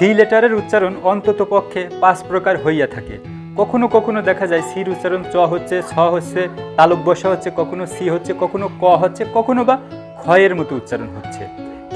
C লেটারের উচ্চারণ অন্তত পক্ষে পাঁচ প্রকার হইয়া থাকে। কখনো কখনো দেখা যায় সির উচ্চারণ চ হচ্ছে ছ হচ্ছে, তালব্য স হচ্ছে, কখনো সি হচ্ছে, কখনো ক হচ্ছে, কখনো বা ক্ষয়ের মতো উচ্চারণ হচ্ছে।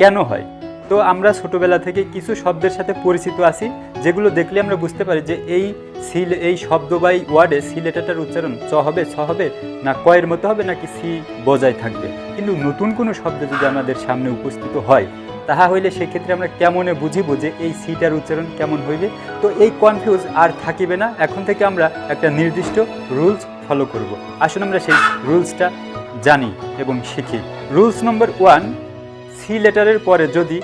কেন হয়? তো আমরা ছোটবেলা থেকে কিছু শব্দের সাথে পরিচিত আছি, যেগুলো দেখলে আমরা বুঝতে পারি যে এই সি এই শব্দ বা এই ওয়ার্ডে সি লেটারটার উচ্চারণ চ হবে ছ হবে, না কয়ের মতো হবে, নাকি সি বজায় থাকবে। কিন্তু নতুন কোনো শব্দ যদি আমাদের সামনে উপস্থিত হয় তাহা হইলে সেক্ষেত্রে আমরা কেমনে বুঝিব যে এই সিটার উচ্চারণ কেমন হইবে? তো এই কনফিউজ আর থাকিবে না। এখন থেকে আমরা একটা নির্দিষ্ট রুলস ফলো করব। আসুন আমরা সেই রুলসটা জানি এবং শিখি। রুলস নম্বর ওয়ান সি লেটারের পরে যদি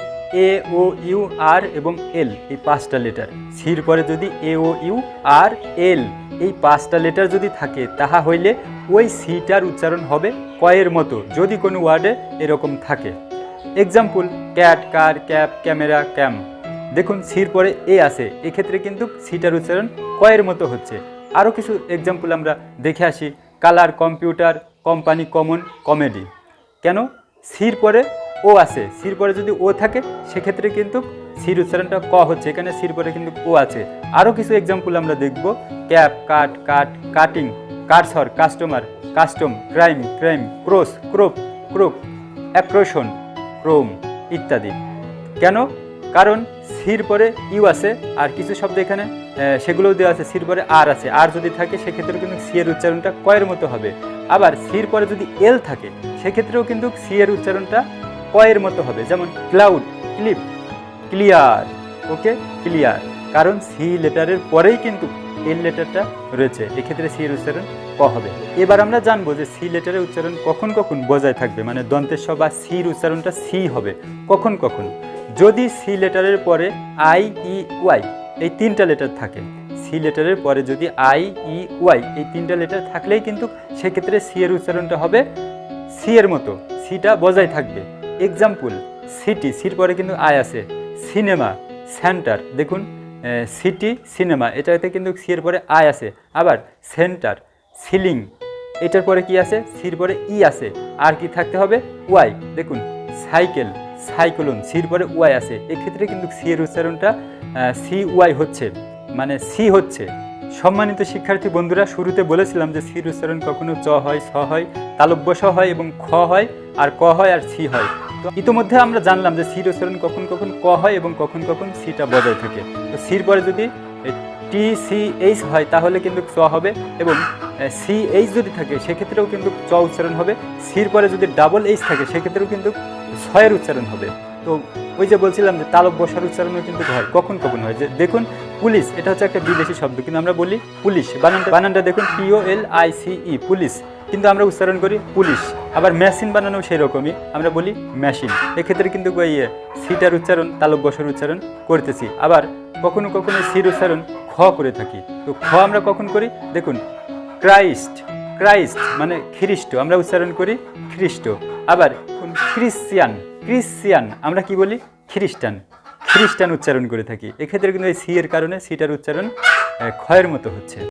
এ ও ইউ আর এবং এল এই পাঁচটা লেটার সির পরে যদি এ ও ইউ আর এল এই পাঁচটা লেটার যদি থাকে, তাহা হইলে ওই সিটার উচ্চারণ হবে কয়ের মতো, যদি কোনো ওয়ার্ডে এরকম থাকে। Example cat car cap camera cam দেখুন সির পরে এ আছে। এক্ষেত্রে কিন্তু সিটার উচ্চারণ কয়ের মতো হচ্ছে। আরও কিছু এক্সাম্পল আমরা দেখে আসি। Colour computer company common comedy কেন? সির পরে ও আছে। সির পরে যদি ও থাকে, সেক্ষেত্রে কিন্তু সির উচ্চারণটা ক হচ্ছে। এখানে সির পরে কিন্তু ও আছে। আরও কিছু এক্সাম্পল আমরা দেখব। Cap cut cut cutting cursor customer custom crime crime cross crop crop অ্যাপ্রোশন chrome ইত্যাদি। কেন? কারণ সির পরে ইউ আছে, আর কিছু শব্দ এখানে সেগুলোও দেওয়া আছে সির পরে আর আছে। আর যদি থাকে, সেক্ষেত্রেও কিন্তু সি এর উচ্চারণটা কয়ের মতো হবে। আবার সির পরে যদি এল থাকে, সেক্ষেত্রেও কিন্তু সি এর উচ্চারণটা কয়ের মতো হবে। যেমন cloud, clip, clear, okay? Clear. কারণ সি লেটারের পরেই কিন্তু এল লেটারটা রয়েছে। এক্ষেত্রে সি এর উচ্চারণ ক হবে। এবার আমরা জানব যে সি লেটারের উচ্চারণ কখন কখন বজায় থাকবে মানে দন্তের স বা সির উচ্চারণটা সি হবে। কখন কখন? যদি সি লেটারের পরে আই ই ওয়াই এই তিনটা লেটার থাকে সি লেটারের পরে যদি আই ই ওয়াই এই তিনটা লেটার থাকলেই কিন্তু সেক্ষেত্রে সি এর উচ্চারণটা হবে সি এর মতো। সিটা বজায় থাকবে। এক্সাম্পল সিটি সির পরে কিন্তু আই আছে। সিনেমা সেন্টার দেখুন। সিটি সিনেমা এটাতে কিন্তু সি এর পরে আই আছে। আবার সেন্টার সিলিং এটার পরে কি আছে? সির পরে ই আছে। আর কি থাকতে হবে? ওয়াই দেখুন সাইকেল সাইক্লোন সির পরে ওয়াই আছে। এক্ষেত্রে কিন্তু সি এর উচ্চারণটা সি ওয়াই হচ্ছে। মানে সি হচ্ছে। সম্মানিত শিক্ষার্থী বন্ধুরা, শুরুতে বলেছিলাম যে সির উচ্চারণ কখনো চ হয় ছ হয়, তালব্য স হয় এবং খ হয়, আর ক হয় আর সি হয়। তো ইতিমধ্যে আমরা জানলাম যে সির উচ্চারণ কখন কখন ক হয় এবং কখন কখন সিটা বজায় থাকে। তো সির পরে যদি টি সি এইচ হয়, তাহলে কিন্তু চ হবে এবং সি এইচ যদি থাকে, সেক্ষেত্রেও কিন্তু চ উচ্চারণ হবে। সির পরে যদি ডাবল এইচ থাকে, সেক্ষেত্রেও কিন্তু ছয়ের উচ্চারণ হবে। তো ওই যে বলছিলাম যে তালব বসার উচ্চারণও কিন্তু হয়, কখন কখন হয়? যে দেখুন, পুলিশ, এটা হচ্ছে একটা বিদেশি শব্দ, কিন্তু আমরা বলি পুলিশ। বানানটা বানানটা দেখুন P O L I C E, police. কিন্তু আমরা উচ্চারণ করি পুলিশ। আবার মেশিন বানানো সেই রকমই আমরা বলি মেশিন এক্ষেত্রে কিন্তু ওই সিটার উচ্চারণ তালব বসার উচ্চারণ করতেছি। আবার কখনো কখনো সির উচ্চারণ খ করে থাকি। তো খ আমরা কখন করি? দেখুন ক্রাইস্ট ক্রাইস্ট মানে খ্রিস্ট। আমরা উচ্চারণ করি খ্রিস্ট। আবার ক্রিশ্চিয়ান ক্রিশ্চিয়ান আমরা কি বলি? খ্রিস্টান। খ্রিস্টান উচ্চারণ করে থাকি। এক্ষেত্রে কিন্তু এই সি এর কারণে সিটার উচ্চারণ ক্ষয়ের মতো হচ্ছে।